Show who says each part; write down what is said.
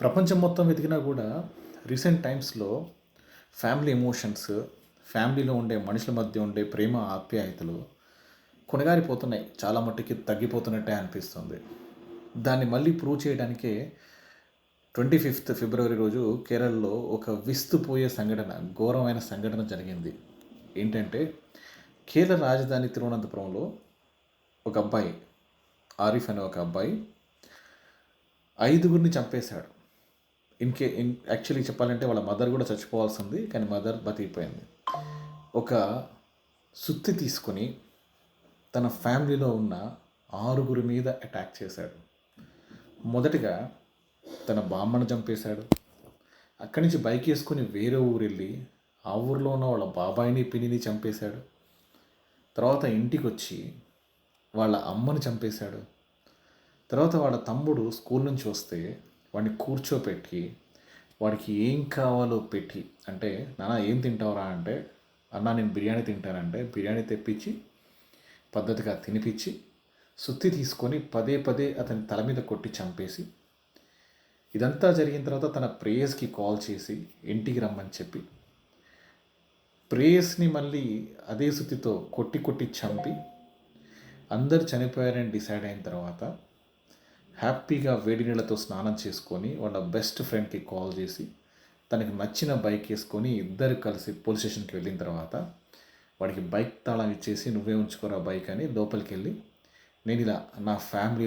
Speaker 1: ప్రపంచం మొత్తం వెతికినా కూడా రీసెంట్ టైమ్స్లో ఫ్యామిలీ ఎమోషన్స్ ఫ్యామిలీలో ఉండే మనుషుల మధ్య ఉండే ప్రేమ ఆప్యాయతలు కొనగారిపోతున్నాయి. చాలా మట్టుకి తగ్గిపోతున్నట్టే అనిపిస్తుంది. దాన్ని మళ్ళీ ప్రూవ్ చేయడానికే ట్వంటీ ఫిఫ్త్ ఫిబ్రవరి రోజు కేరళలో ఒక విస్తుపోయే సంఘటన ఘోరమైన సంఘటన జరిగింది. ఏంటంటే కేరళ రాజధాని తిరువనంతపురంలో ఒక అబ్బాయి ఆరిఫ్ అనే ఒక అబ్బాయి ఐదుగురిని చంపేశాడు. ఇన్కే ఇన్ యాక్చువల్లీ చెప్పాలంటే వాళ్ళ మదర్ కూడా చచ్చిపోవాల్సింది కానీ మదర్ బతికిపోయింది. ఒక సుత్తి తీసుకొని తన ఫ్యామిలీలో ఉన్న ఆరుగురి మీద అటాక్ చేశాడు. మొదటిగా తన బామ్మను చంపేశాడు. అక్కడి నుంచి బైక్ వేసుకొని వేరే ఊరు వెళ్ళి ఆ ఊరిలో ఉన్న వాళ్ళ బాబాయిని పిన్నిని చంపేశాడు. తర్వాత ఇంటికి వచ్చి వాళ్ళ అమ్మని చంపేశాడు. తర్వాత వాళ్ళ తమ్ముడు స్కూల్ నుంచి వస్తే వాడిని కూర్చోపెట్టి వాడికి ఏం కావాలో పెట్టి అంటే నాన్న ఏం తింటావురా? అంటే అన్న నేను బిర్యానీ తింటానంటే బిర్యానీ తెప్పించి పద్ధతిగా తినిపించి సుత్తి తీసుకొని పదే పదే అతని తల మీద కొట్టి చంపేసి ఇదంతా జరిగిన తర్వాత తన ప్రేయస్కి కాల్ చేసి ఇంటికి రమ్మని చెప్పి ప్రేయస్ని మళ్ళీ అదే సుత్తితో కొట్టి కొట్టి చంపి అందరు చనిపోయారని డిసైడ్ అయిన తర్వాత హ్యాపీగా వేడి నీళ్ళతో స్నానం చేసుకొని వాళ్ళ బెస్ట్ ఫ్రెండ్కి కాల్ చేసి తనకి నచ్చిన బైక్ వేసుకొని ఇద్దరు కలిసి పోలీస్ స్టేషన్కి వెళ్ళిన తర్వాత వాడికి బైక్ తాళం ఇచ్చేసి నువ్వే ఉంచుకోరా బైక్ అని లోపలికి వెళ్ళి నేను ఇలా నా ఫ్యామిలీ